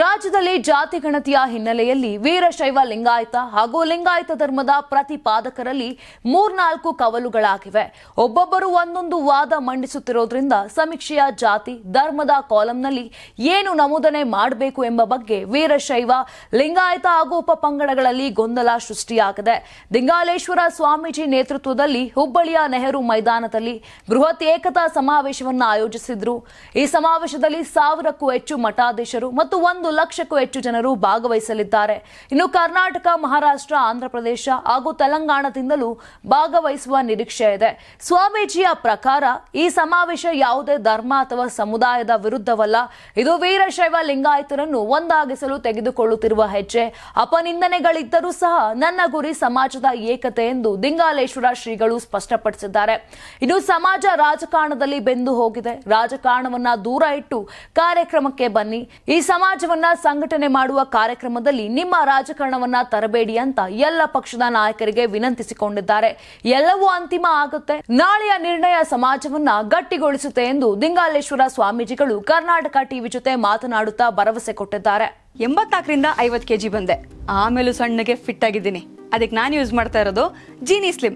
ರಾಜ್ಯದಲ್ಲಿ ಜಾತಿ ಗಣತಿಯ ಹಿನ್ನೆಲೆಯಲ್ಲಿ ವೀರಶೈವ ಲಿಂಗಾಯತ ಹಾಗೂ ಲಿಂಗಾಯತ ಧರ್ಮದ ಪ್ರತಿಪಾದಕರಲ್ಲಿ ಮೂರ್ನಾಲ್ಕು ಕವಲುಗಳಾಗಿವೆ. ಒಬ್ಬೊಬ್ಬರು ಒಂದೊಂದು ವಾದ ಮಂಡಿಸುತ್ತಿರೋದ್ರಿಂದ ಸಮೀಕ್ಷೆಯ ಜಾತಿ, ಧರ್ಮದ ಕಾಲಂನಲ್ಲಿ ಏನು ನಮೂದನೆ ಮಾಡಬೇಕು ಎಂಬ ಬಗ್ಗೆ ವೀರಶೈವ ಲಿಂಗಾಯತ ಹಾಗೂ ಉಪಪಂಗಡಗಳಲ್ಲಿ ಗೊಂದಲ ಸೃಷ್ಟಿಯಾಗಿದೆ. ದಿಂಗಾಲೇಶ್ವರ ಸ್ವಾಮೀಜಿ ನೇತೃತ್ವದಲ್ಲಿ ಹುಬ್ಬಳ್ಳಿಯ ನೆಹರು ಮೈದಾನದಲ್ಲಿ ಬೃಹತ್ ಏಕತಾ ಸಮಾವೇಶವನ್ನು ಆಯೋಜಿಸಿದ್ರು. ಈ ಸಮಾವೇಶದಲ್ಲಿ ಸಾವಿರಕ್ಕೂ ಹೆಚ್ಚು ಮಠಾಧೀಶರು ಮತ್ತು ಲಕ್ಷಕ್ಕೂ ಹೆಚ್ಚು ಜನರು ಭಾಗವಹಿಸಲಿದ್ದಾರೆ. ಇನ್ನು ಕರ್ನಾಟಕ, ಮಹಾರಾಷ್ಟ್ರ, ಆಂಧ್ರಪ್ರದೇಶ ಹಾಗೂ ತೆಲಂಗಾಣದಿಂದಲೂ ಭಾಗವಹಿಸುವ ನಿರೀಕ್ಷೆ ಇದೆ. ಸ್ವಾಮೀಜಿಯ ಪ್ರಕಾರ ಈ ಸಮಾವೇಶ ಯಾವುದೇ ಧರ್ಮ ಅಥವಾ ಸಮುದಾಯದ ವಿರುದ್ಧವಲ್ಲ. ಇದು ವೀರಶೈವ ಲಿಂಗಾಯತರನ್ನು ಒಂದಾಗಿಸಲು ತೆಗೆದುಕೊಳ್ಳುತ್ತಿರುವ ಹೆಜ್ಜೆ. ಅಪನಿಂದನೆಗಳಿದ್ದರೂ ಸಹ ನನ್ನ ಗುರಿ ಸಮಾಜದ ಏಕತೆ ಎಂದು ದಿಂಗಾಲೇಶ್ವರ ಶ್ರೀಗಳು ಸ್ಪಷ್ಟಪಡಿಸಿದ್ದಾರೆ. ಇನ್ನು ಸಮಾಜ ರಾಜಕಾರಣದಲ್ಲಿ ಬೆಂದು ಹೋಗಿದೆ. ರಾಜಕಾರಣವನ್ನ ದೂರ ಇಟ್ಟು ಕಾರ್ಯಕ್ರಮಕ್ಕೆ ಬನ್ನಿ. ಈ ಸಮಾಜವನ್ನ ಸಂಘಟನೆ ಮಾಡುವ ಕಾರ್ಯಕ್ರಮದಲ್ಲಿ ನಿಮ್ಮ ರಾಜಕಾರಣವನ್ನ ತರಬೇಡಿ ಅಂತ ಎಲ್ಲ ಪಕ್ಷದ ನಾಯಕರಿಗೆ ವಿನಂತಿಸಿಕೊಂಡಿದ್ದಾರೆ. ಎಲ್ಲವೂ ಅಂತಿಮ ಆಗುತ್ತೆ. ನಾಳೆಯ ನಿರ್ಣಯ ಸಮಾಜವನ್ನ ಗಟ್ಟಿಗೊಳಿಸುತ್ತೆ ಎಂದು ದಿಂಗಾಲೇಶ್ವರ ಸ್ವಾಮೀಜಿಗಳು ಕರ್ನಾಟಕ ಟಿವಿ ಜೊತೆ ಮಾತನಾಡುತ್ತಾ ಭರವಸೆ ಕೊಟ್ಟಿದ್ದಾರೆ. ಎಂಬತ್ನಾಲ್ಕರಿಂದ ಐವತ್ತು ಕೆಜಿ ಬಂದೆ. ಆಮೇಲೂ ಸಣ್ಣಗೆ ಫಿಟ್ ಆಗಿದ್ದೀನಿ. ಅದಕ್ಕೆ ನಾನು ಯೂಸ್ ಮಾಡ್ತಾ ಇರೋದು ಜೀನಿ ಸ್ಲಿಮ್